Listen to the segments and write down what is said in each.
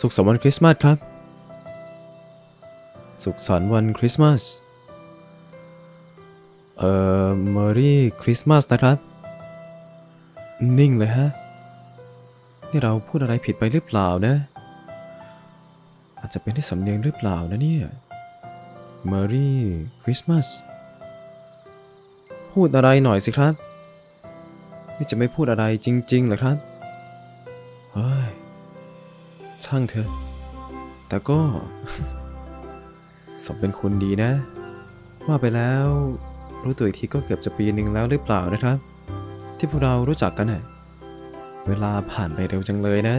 สุขสันต์วันคริสต์มาสครับ สุขสันต์วันคริสต์มาส เอ่อมอรี่คริสต์มาสนะครับ นิ่งเลยฮะ นี่เราพูดอะไรผิดไปหรือเปล่านะ อาจจะเป็นที่สำเนียงหรือเปล่านะเนี่ยมอรี่คริสต์มาสพูดอะไรหน่อยสิครับ นี่จะไม่พูดอะไรจริงๆหรอครับ ช่างเถอะ แต่ก็ สมเป็นคุณดีนะ ว่าไปแล้ว รู้ตัวอีกทีก็เกือบจะปีหนึ่งแล้วหรือเปล่านะครับ ที่พวกเรารู้จักกันน่ะเวลาผ่านไปเร็วจังเลยนะ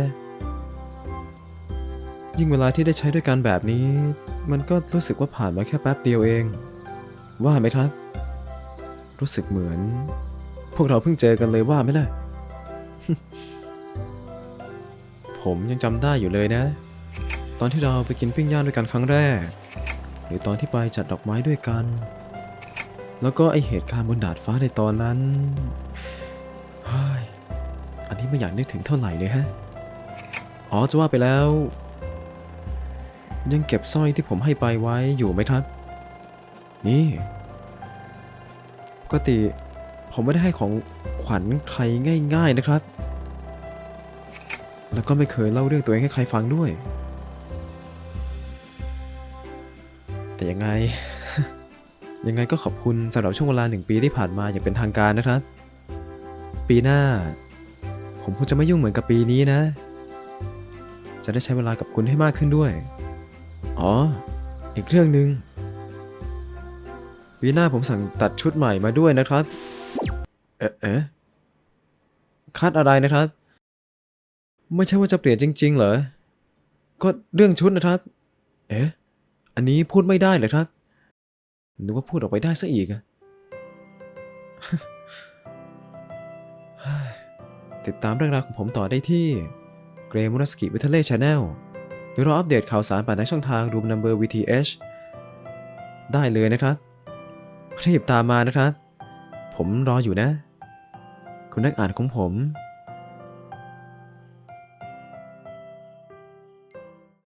ยิ่งเวลาที่ได้ใช้ด้วยกันแบบนี้ มันก็รู้สึกว่าผ่านมาแค่แป๊บเดียวเอง ว่าไหมครับ รู้สึกเหมือน พวกเราเพิ่งเจอกันเลยว่าไหมล่ะ ผมยังจำได้อยู่เลยนะ ตอนที่เราไปกินปิ้งย่างด้วยกันครั้งแรก หรือตอนที่ไปจัดดอกไม้ด้วยกัน แล้วก็ไอเหตุการณ์บนดาดฟ้าในตอนนั้นอันนี้ไม่อยากนึกถึงเท่าไหร่เลยฮะ อ๋อจะว่าไปแล้ว ยังเก็บสร้อยที่ผมให้ไปไว้อยู่ไหมครับ นี่ ปกติผมไม่ได้ให้ของขวัญใครง่าย ๆนะครับ แล้วก็ไม่เคยเล่าเรื่องตัวเองให้ใครฟังด้วย แต่ยังไง ยังไงก็ขอบคุณสำหรับช่วงเวลาหนึ่งปีที่ผ่านมาอย่างเป็นทางการนะครับ ปีหน้า ผมคงจะไม่ยุ่งเหมือนกับปีนี้นะ จะได้ใช้เวลากับคุณให้มากขึ้นด้วย อ๋อ อีกเรื่องหนึ่งปีหน้าผมสั่งตัดชุดใหม่มาด้วยนะครับ เอ๊ะเอ๊ะคัดอะไรนะครับ ไม่ใช่ว่าจะเปลี่ยนจริง ๆ เหรอ ก็เรื่องชุดนะครับ เอ๊ะ อันนี้พูดไม่ได้เหรอครับ นึกว่าพูดออกไปได้ซะอีกอะติดตามเรื่องราวของผมต่อได้ที่ g r e y m u r a s k i w i t a l e Channel หรือรออัปเดตข่าวสารผ่านทางช่องทาง Room Number VTH ได้เลยนะครับ รีบตามมานะครับ ผมรออยู่นะ คุณนักอ่านของผม